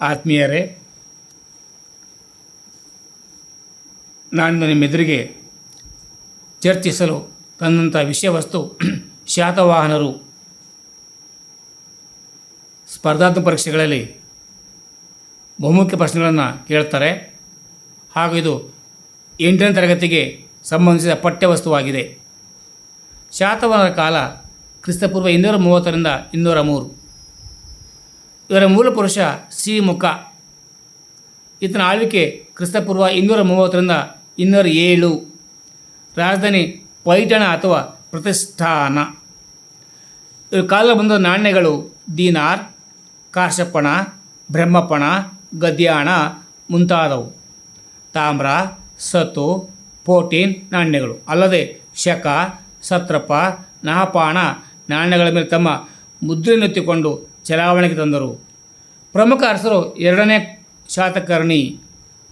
ಆತ್ಮೀಯರೇ ನಾನು ನಿಮ್ಮೆದುರಿಗೆ ಚರ್ಚಿಸಲು ತಂದಂಥ ವಿಷಯವಸ್ತು ಶಾತವಾಹನರು ಸ್ಪರ್ಧಾತ್ಮಕ ಪರೀಕ್ಷೆಗಳಲ್ಲಿ ಬಹುಮುಖ್ಯ ಪ್ರಶ್ನೆಗಳನ್ನು ಕೇಳ್ತಾರೆ. ಹಾಗೂ ಇದು ಎಂಟನೇ ತರಗತಿಗೆ ಸಂಬಂಧಿಸಿದ ಪಠ್ಯವಸ್ತುವಾಗಿದೆ. ಶಾತವಾಹನರ ಕಾಲ ಕ್ರಿಸ್ತಪೂರ್ವ ಇನ್ನೂರ ಮೂವತ್ತರಿಂದ ಇನ್ನೂರ ಮೂರು. ಇವರ ಮೂಲ ಪುರುಷ ಸಿ ಮುಖ ಈತನ ಆಳ್ವಿಕೆ ಕ್ರಿಸ್ತಪೂರ್ವ ಇನ್ನೂರ ಮೂವತ್ತರಿಂದ ಇನ್ನೂರ ಏಳು. ರಾಜಧಾನಿ ಪೈಠಣ ಅಥವಾ ಪ್ರತಿಷ್ಠಾನ. ಕಾಲ ಬಂದ ನಾಣ್ಯಗಳು ದೀನಾರ್, ಕಾಶಪ್ಪಣ ಬ್ರಹ್ಮಪಣ ಗದ್ಯಾಣ ಮುಂತಾದವು. ತಾಮ್ರ ಸತು ಪೋಟೀನ್ ನಾಣ್ಯಗಳು. ಅಲ್ಲದೆ ಶಕ, ಸತ್ರಪ ನಹಪಾಣ ನಾಣ್ಯಗಳ ಮೇಲೆ ತಮ್ಮ ಮುದ್ರೆಯನ್ನೆತ್ತಿಕೊಂಡು ಚಲಾವಣೆಗೆ ತಂದರು. ಪ್ರಮುಖ ಅರಸರು ಎರಡನೇ ಶಾತಕರ್ಣಿ.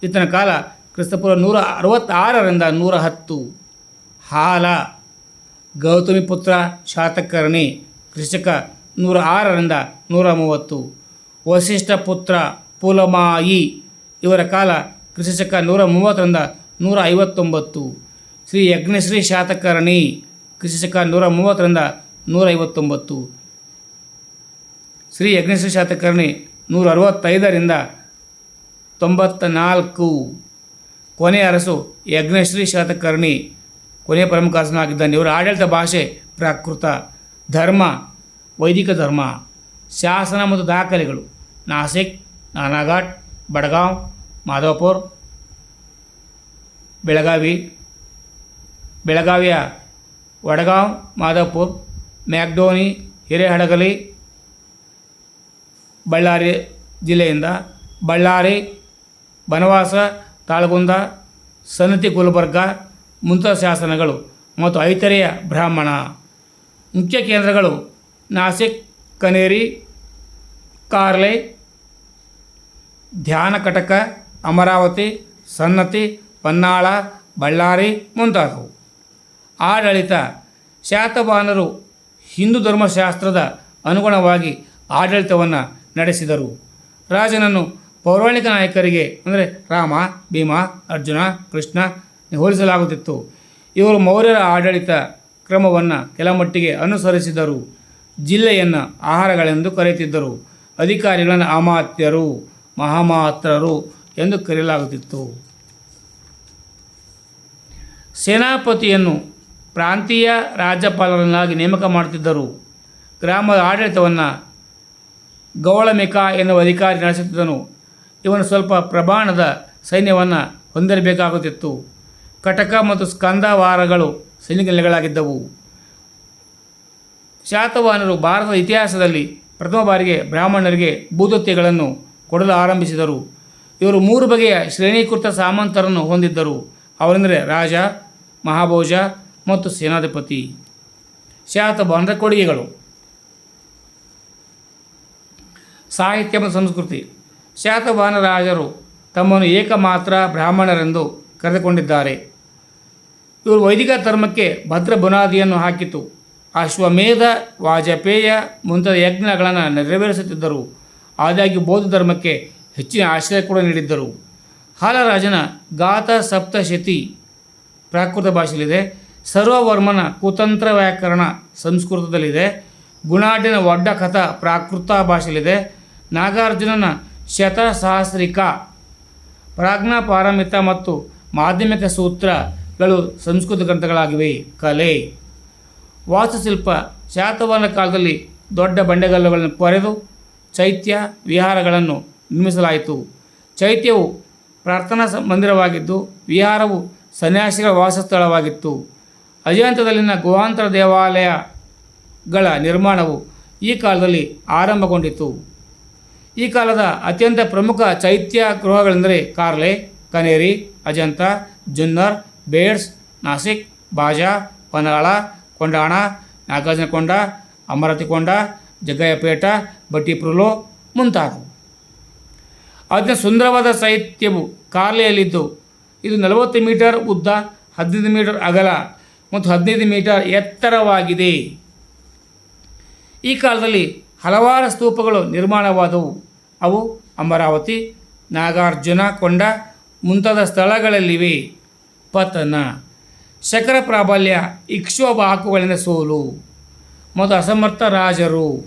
ಈತನ ಕಾಲ ಕ್ರಿಸ್ತಪೂರ್ವ ನೂರ ಅರವತ್ತಾರರಿಂದ ನೂರ ಹತ್ತು. ಹಾಲ. ಗೌತಮಿ ಪುತ್ರ ಶಾತಕರ್ಣಿ ಕ್ರಿಶಕ ನೂರ ಆರರಿಂದ ನೂರ ಮೂವತ್ತು. ವಸಿಷ್ಠ ಪುತ್ರ ಪುಲಮಾಯಿ, ಇವರ ಕಾಲ ಕ್ರಿಶಕ ನೂರ ಮೂವತ್ತರಿಂದ ನೂರ ಐವತ್ತೊಂಬತ್ತು. ಶ್ರೀ ಯಜ್ಞಶ್ರೀ ಶಾತಕರ್ಣಿ ಕ್ರಿಶಕ ನೂರ ಮೂವತ್ತರಿಂದ ನೂರ ಐವತ್ತೊಂಬತ್ತು. ಶ್ರೀ ಯಜ್ಞಶ್ರೀ ಶಾತಕರ್ಣಿ ನೂರ ಅರವತ್ತೈದರಿಂದ ತೊಂಬತ್ತ ನಾಲ್ಕು ಕೊನೆಯ ಅರಸು ಯಜ್ಞಶ್ರೀ ಶತಕರ್ಣಿ, ಕೊನೆಯ ಪ್ರಮುಖ ಅರಸನಾಗಿದ್ದಾನೆ ಇವರ. ಆಡಳಿತ ಭಾಷೆ ಪ್ರಾಕೃತ ಧರ್ಮ, ವೈದಿಕ ಧರ್ಮ, ಶಾಸನ ಮತ್ತು ದಾಖಲೆಗಳು. ನಾಸಿಕ್, ನಾನಾಘಾಟ್, ಬಡಗಾಂವ್, ಮಾಧವಪುರ್, ಬೆಳಗಾವಿ, ಬೆಳಗಾವಿಯ ವಡಗಾಂವ್, ಮಾಧವಪುರ್, ಮ್ಯಾಕ್ಡೋನಿ, ಹಿರೇಹಡಗಲಿ ಬಳ್ಳಾರಿ ಜಿಲ್ಲೆಯಿಂದ ಬಳ್ಳಾರಿ, ಬನವಾಸ, ತಾಳಗುಂದ ಸನ್ನತಿ ಗುಲ್ಬರ್ಗ ಮುಂತಾದ ಶಾಸನಗಳು ಮತ್ತು ಐತರೆಯ ಬ್ರಾಹ್ಮಣ. ಮುಖ್ಯ ಕೇಂದ್ರಗಳು ನಾಸಿಕ್, ಕನೇರಿ, ಕಾರ್ಲೆ, ಧ್ಯಾನ ಕಟಕ, ಅಮರಾವತಿ, ಸನ್ನತಿ, ಪನ್ನಾಳ, ಬಳ್ಳಾರಿ ಮುಂತಾದವು. ಆಡಳಿತ ಶಾತವಾಹನರು ಹಿಂದೂ ಧರ್ಮಶಾಸ್ತ್ರದ ಅನುಗುಣವಾಗಿ ಆಡಳಿತವನ್ನು ನಡೆಸಿದರು. ರಾಜನನ್ನು ಪೌರಾಣಿಕ ನಾಯಕರಿಗೆ, ಅಂದರೆ ರಾಮ, ಭೀಮ, ಅರ್ಜುನ, ಕೃಷ್ಣ ಹೋಲಿಸಲಾಗುತ್ತಿತ್ತು. ಇವರು ಮೌರ್ಯರ ಆಡಳಿತ ಕ್ರಮವನ್ನು ಕೆಲಮಟ್ಟಿಗೆ ಅನುಸರಿಸಿದರು. ಜಿಲ್ಲೆಯನ್ನು ಆಹಾರಗಳೆಂದು ಕರೆಯುತ್ತಿದ್ದರು. ಅಧಿಕಾರಿಗಳನ್ನು ಅಮಾತ್ಯರು, ಮಹಾಮಾತ್ರರು ಎಂದು ಕರೆಯಲಾಗುತ್ತಿತ್ತು. ಸೇನಾಪತಿಯನ್ನು ಪ್ರಾಂತೀಯ ರಾಜ್ಯಪಾಲರನ್ನಾಗಿ ನೇಮಕ ಮಾಡುತ್ತಿದ್ದರು. ಗ್ರಾಮದ ಆಡಳಿತವನ್ನು ಗೌಳಮಿಕ ಎನ್ನುವ ಅಧಿಕಾರಿ ನಡೆಸುತ್ತಿದ್ದನು. ಇವನು ಸ್ವಲ್ಪ ಪ್ರಮಾಣದ ಸೈನ್ಯವನ್ನು ಹೊಂದಿರಬೇಕಾಗುತ್ತಿತ್ತು. ಕಟಕ ಮತ್ತು ಸ್ಕಂದವಾರಗಳು ಸೈನಿಕ ನೆಲೆಗಳಾಗಿದ್ದವು. ಶಾತವಾಹನರು ಭಾರತದ ಇತಿಹಾಸದಲ್ಲಿ ಪ್ರಥಮ ಬಾರಿಗೆ ಬ್ರಾಹ್ಮಣರಿಗೆ ಭೂದತ್ತೆಗಳನ್ನು ಕೊಡಲು ಆರಂಭಿಸಿದರು. ಇವರು ಮೂರು ಬಗೆಯ ಶ್ರೇಣೀಕೃತ ಸಾಮಂತರನ್ನು ಹೊಂದಿದ್ದರು. ಅವರೆಂದರೆ ರಾಜ, ಮಹಾಭೋಜ ಮತ್ತು ಸೇನಾಧಿಪತಿ. ಶಾತವಾಹನರ ಕೊಡುಗೆಗಳು. ಸಾಹಿತ್ಯ ಮತ್ತು ಸಂಸ್ಕೃತಿ. ಶಾತವಾಹನ ರಾಜರು ತಮ್ಮನ್ನು ಏಕಮಾತ್ರ ಬ್ರಾಹ್ಮಣರೆಂದು ಕರೆದುಕೊಂಡಿದ್ದಾರೆ. ಇವರು ವೈದಿಕ ಧರ್ಮಕ್ಕೆ ಭದ್ರ ಬುನಾದಿಯನ್ನು ಹಾಕಿತು ಅಶ್ವಮೇಧ, ವಾಜಪೇಯ ಮುಂತಾದ ಯಜ್ಞಗಳನ್ನು ನೆರವೇರಿಸುತ್ತಿದ್ದರು. ಆದಾಗ್ಯೂ ಬೌದ್ಧ ಧರ್ಮಕ್ಕೆ ಹೆಚ್ಚಿನ ಆಶ್ರಯ ಕೂಡ ನೀಡಿದ್ದರು. ಹಾಲರಾಜನ ಗಾತ ಸಪ್ತಶತಿ ಪ್ರಾಕೃತ ಭಾಷೆಯಲ್ಲಿದೆ. ಸರ್ವವರ್ಮನ ಕುತಂತ್ರ ವ್ಯಾಕರಣ ಸಂಸ್ಕೃತದಲ್ಲಿದೆ. ಗುಣಾಟಿನ ಒಡ್ಡ ಕಥ ಪ್ರಾಕೃತ ಭಾಷೆಯಲ್ಲಿದೆ. ನಾಗಾರ್ಜುನನ ಶತಸಹಸ್ರಿಕ ಪ್ರಾಜ್ಞಾ ಪಾರಮಿತ ಮತ್ತು ಮಾಧ್ಯಮಿಕ ಸೂತ್ರಗಳು ಸಂಸ್ಕೃತ ಗ್ರಂಥಗಳಾಗಿವೆ. ಕಲೆ. ವಾಸ್ತುಶಿಲ್ಪ ಶಾತವಾಹನ ಕಾಲದಲ್ಲಿ ದೊಡ್ಡ ಬಂಡೆಗಲ್ಲುಗಳನ್ನು ಕೊರೆದು ಚೈತ್ಯ ವಿಹಾರಗಳನ್ನು ನಿರ್ಮಿಸಲಾಯಿತು. ಚೈತ್ಯವು ಪ್ರಾರ್ಥನಾ ಮಂದಿರವಾಗಿದ್ದು, ವಿಹಾರವು ಸನ್ಯಾಸಿಗಳ ವಾಸಸ್ಥಳವಾಗಿತ್ತು. ಅಜಯಂತದಲ್ಲಿನ ಗುಹಾಂತರ ದೇವಾಲಯಗಳ ನಿರ್ಮಾಣವು ಈ ಕಾಲದಲ್ಲಿ ಆರಂಭಗೊಂಡಿತು. ಈ ಕಾಲದ ಅತ್ಯಂತ ಪ್ರಮುಖ ಚೈತ್ಯ ಗೃಹಗಳೆಂದರೆ ಕಾರ್ಲೆ, ಕನೇರಿ, ಅಜಂತ, ಜುನ್ನರ್, ಬೇಡ್ಸ್, ನಾಸಿಕ್, ಬಾಜಾ ಪನಾಳ ಕೊಂಡಾಣ, ನಾಗಾರ್ಜುನಕೊಂಡ, ಅಮರತಿಕೊಂಡ, ಜಗ್ಗಯ್ಯಪೇಟ ಬಟ್ಟಿಪ್ರುಲೋ ಮುಂತಾದವು. ಅತ್ಯಂತ ಸುಂದರವಾದ ಸಾಹಿತ್ಯವು ಕಾರ್ಲೆಯಲ್ಲಿದ್ದು, ಇದು ನಲವತ್ತು ಮೀಟರ್ ಉದ್ದ, ಹದಿನೈದು ಮೀಟರ್ ಅಗಲ ಮತ್ತು ಹದಿನೈದು ಮೀಟರ್ ಎತ್ತರವಾಗಿದೆ. ಈ ಕಾಲದಲ್ಲಿ ಹಲವಾರು ಸ್ತೂಪಗಳು ನಿರ್ಮಾಣವಾದವು. ಅವು ಅಮರಾವತಿ, ನಾಗಾರ್ಜುನ ಕೊಂಡ ಮುಂತಾದ ಸ್ಥಳಗಳಲ್ಲಿವೆ. ಪತನ ಶಕರ ಪ್ರಾಬಲ್ಯ ಇಕ್ಷ್ವಾಕುಗಳಿಂದ ಸೋಲು, ಮತ್ತು ಅಸಮರ್ಥ ರಾಜರು.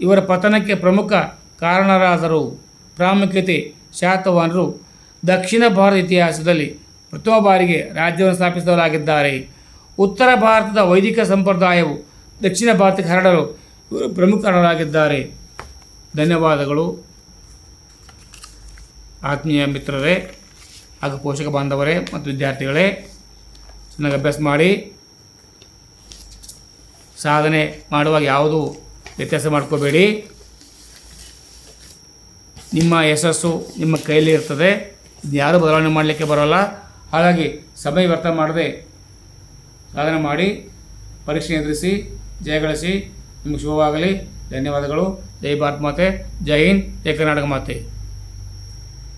ಇವರ ಪತನಕ್ಕೆ ಪ್ರಮುಖ ಕಾರಣರಾದರು. ಪ್ರಾಮುಖ್ಯತೆ ಶಾತವಾನರು ದಕ್ಷಿಣ ಭಾರತ ಇತಿಹಾಸದಲ್ಲಿ ಪ್ರಥಮ ಬಾರಿಗೆ ರಾಜ್ಯವನ್ನು ಸ್ಥಾಪಿಸಿದವರಾಗಿದ್ದಾರೆ. ಉತ್ತರ ಭಾರತದ ವೈದಿಕ ಸಂಪ್ರದಾಯವು ದಕ್ಷಿಣ ಭಾರತಕ್ಕೆ ಹರಡಲು ಪ್ರಮುಖರಾಗಿದ್ದಾರೆ ಧನ್ಯವಾದಗಳು. ಆತ್ಮೀಯ ಮಿತ್ರರೇ ಹಾಗೂ ಪೋಷಕ ಬಾಂಧವರೇ ಮತ್ತು ವಿದ್ಯಾರ್ಥಿಗಳೇ ಚೆನ್ನಾಗಿ ಅಭ್ಯಾಸ ಮಾಡಿ, ಸಾಧನೆ ಮಾಡುವಾಗ ಯಾವುದು ವ್ಯತ್ಯಾಸ ಮಾಡ್ಕೋಬೇಡಿ. ನಿಮ್ಮ ಯಶಸ್ಸು ನಿಮ್ಮ ಕೈಯಲ್ಲಿ ಇರ್ತದೆ. ಯಾರೂ ಬದಲಾವಣೆ ಮಾಡಲಿಕ್ಕೆ ಬರೋಲ್ಲ. ಹಾಗಾಗಿ ಸಮಯ ವ್ಯರ್ಥ ಮಾಡದೆ ಸಾಧನೆ ಮಾಡಿ, ಪರೀಕ್ಷೆ ಎದುರಿಸಿ ಜಯಗಳಿಸಿ ನಿಮಗೆ ಶುಭವಾಗಲಿ. ಧನ್ಯವಾದಗಳು. ಜೈ ಭಾರತ್ ಮಾತೆ. ಜೈ ಹಿಂದ್. ಜೈ ಕರ್ನಾಟಕ ಮಾತೆ.